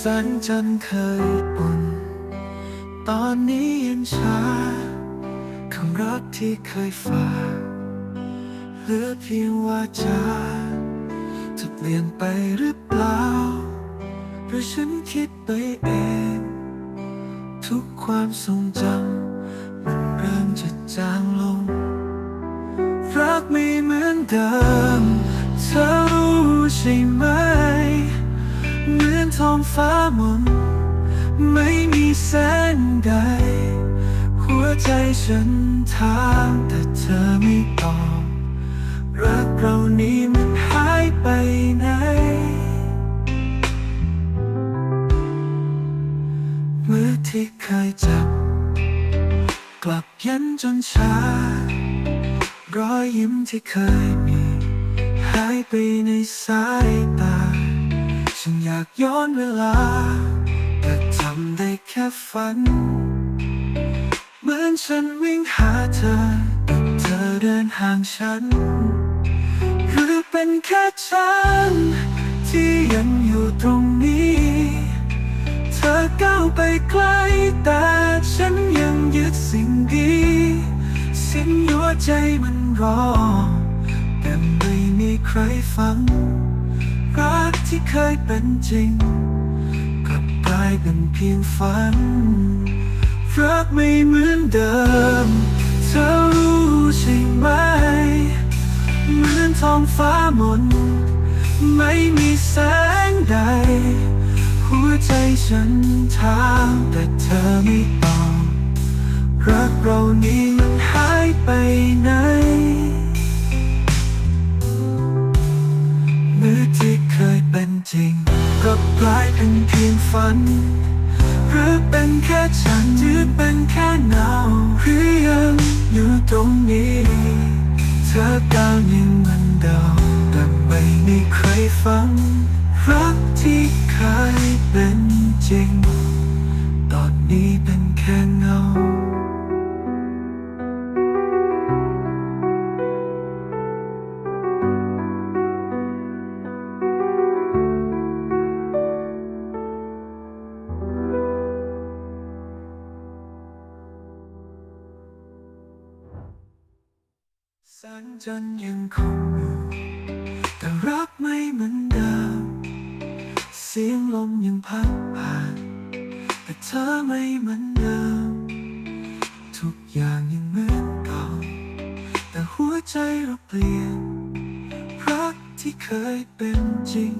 สันจันเคยปุ่นตอนนี้ยังช้าคำรักที่เคยฝากเหลือเพียงว่าจาจะเปลี่ยนไปหรือเปล่า หรือฉันคิดไปเอง ทุกความทรงจำมันเริ่มจะจางลง รักไม่เหมือนเดิมเธอรู้ใช่ไหม ท้องฟ้ามนไม่มีแสงใด หัวใจฉันถามแต่เธอไม่ตอบ รักเรานี้มันหายไปไหน มือที่เคยจับ กลับย็นจนชารอยยิ้มที่เคยมี หายไปในสายตา ฉันอยากย้อนเวลา แต่ทำได้แค่ฝัน เหมือนฉันวิ่งหาเธอ แต่เธอเดินห่างฉันหรือเป็นแค่ฉัน ที่ยังอยู่ตรงนี้ เธอก้าวไปไกลแต่ฉันยังยึดสิ่งดี สิ่งหัวใจมันรอ แต่ไม่มีใครฟัง รักที่เคยเป็นจริง กลับกลายเป็นเพียงฝัน รักไม่เหมือนเดิม เธอรู้ใช่ไหม เหมือนท้องฟ้ามน ไม่มีแสงใด หัวใจฉันถา กลายเป็นเพียงฝัน หรือเป็นแค่ฉันหรือเป็นแค่เงาหรือยังอยู่ตรงนี้ เธอก้าวยังเหมือนเดิมแต่ไม่ได้ใครฟัง รักที่เคยเป็นจริง ตอนนี้เป็นแค่เงา แสงจันทร์ยังคงอยู่แต่รักไม่เหมือนเดิม เสียงลมยังพัดผ่าน แต่เธอไม่เหมือนเดิม ทุกอย่างยังเหมือนเก่าแต่หัวใจเราเปลี่ยนรักที่เคยเป็นจริง